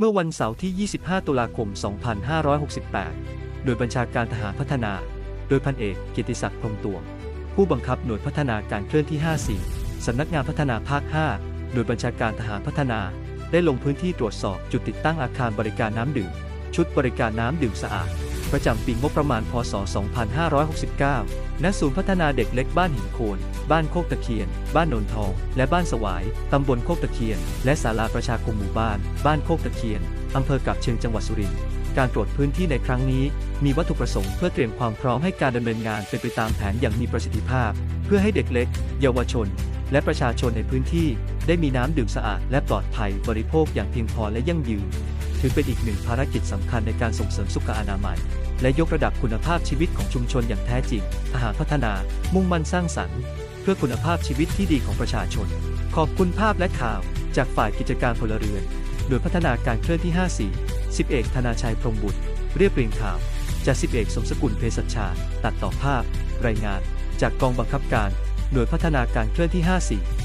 เมื่อวันเสาร์ที่ 25 ตุลาคม 2568 โดยบัญชาการทหารพัฒนา โดยพันเอกเกียรติศักดิ์พรหมตวง ผู้บังคับหน่วยพัฒนาการเคลื่อนที่ 54 สำนักงานพัฒนาภาค 5 โดยบัญชาการทหารพัฒนา ได้ลงพื้นที่ตรวจสอบจุดติดตั้งอาคารบริการน้ำดื่ม ชุดบริการน้ำดื่มสะอาด ประจำปีงบประมาณ พศ 2569 ณ ศูนย์พัฒนาเด็กเล็กบ้านหินโคน บ้านโคกตะเคียน บ้านโนนทอง และบ้านสวาย ตำบลโคกตะเคียน และศาลาประชาคมหมู่บ้าน บ้านโคกตะเคียน อำเภอกับเชิงจังหวัดสุรินทร์ การตรวจพื้นที่ในครั้งนี้ มีวัตถุประสงค์เพื่อเตรียมความพร้อมให้การดำเนินงานเป็นไปตามแผนอย่างมีประสิทธิภาพ เพื่อให้เด็กเล็ก เยาวชน และประชาชนในพื้นที่ ได้มีน้ำดื่มสะอาดและปลอดภัยบริโภคอย่างเพียงพอและยั่งยืน ถือเป็นอีกหนึ่งภารกิจสำคัญในการส่งเสริมสุขอนามัย และยกระดับคุณภาพชีวิตของชุมชนอย่างแท้จริงอาหารพัฒนา มุ่งมั่นสร้างสรรค์ เพื่อคุณภาพชีวิตที่ดีของประชาชน ขอบคุณภาพและข่าว จากฝ่ายกิจการพลเรือนโดยพัฒนาการเคลื่อนที่ 54 10เอกธนาชัยพรมบุตร เรียบเรียงข่าว จาก10เอกสมสกุลเพศชา ตัดต่อภาพ รายงาน จากกองบังคับการ หน่วยพัฒนาการเคลื่อนที่ 54